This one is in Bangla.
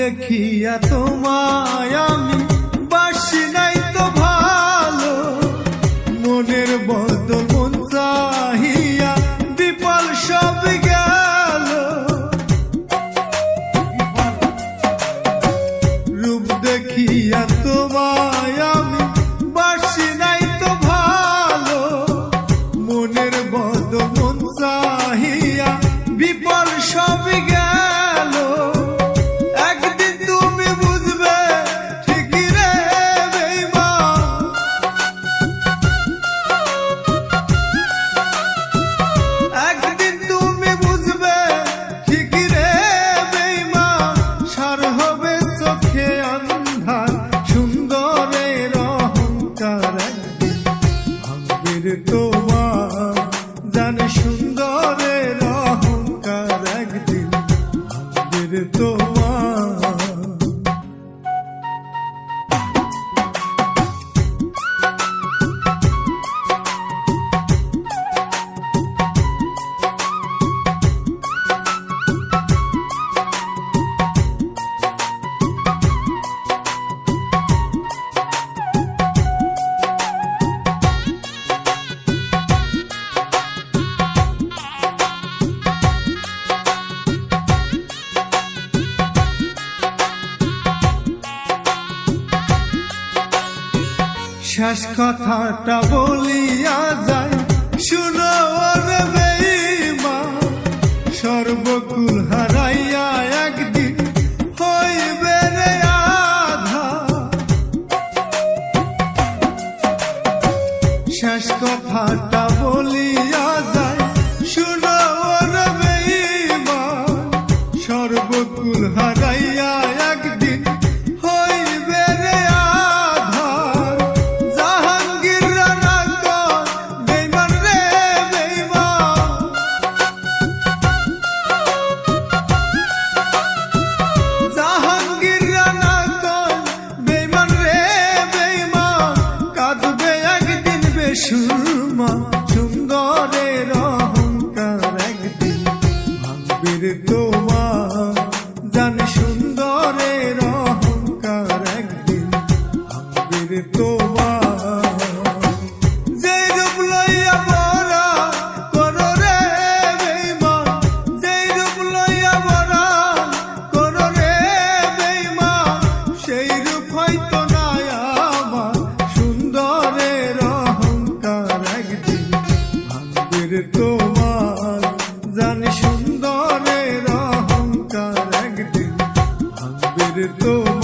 দেখিয়া তোমায় আমি বাসি নাই তো ভালো। মনের বদল মন চাহিয়া বিপল সব গেল। রূপ দেখিয়া তোমায় আমি বাসি নাই তো ভালো। মনের বদল অহংকার একদিন ভাঙবে রে তোমার জানে সুন্দরের অহংকার একদিন। ভাঙবে রে তোমার শেষ কথাটা বলিয়া যায় শুনো বেঈমান, সর্বকুল হারাইয়া একদিন হইবে রে আধা। শেষ কথাটা বলিয়া যায় শুনো বেঈমান, সর্বকুল হারাইয়া তোমার জানি সুন্দরের অহংকার একদিন তোমার।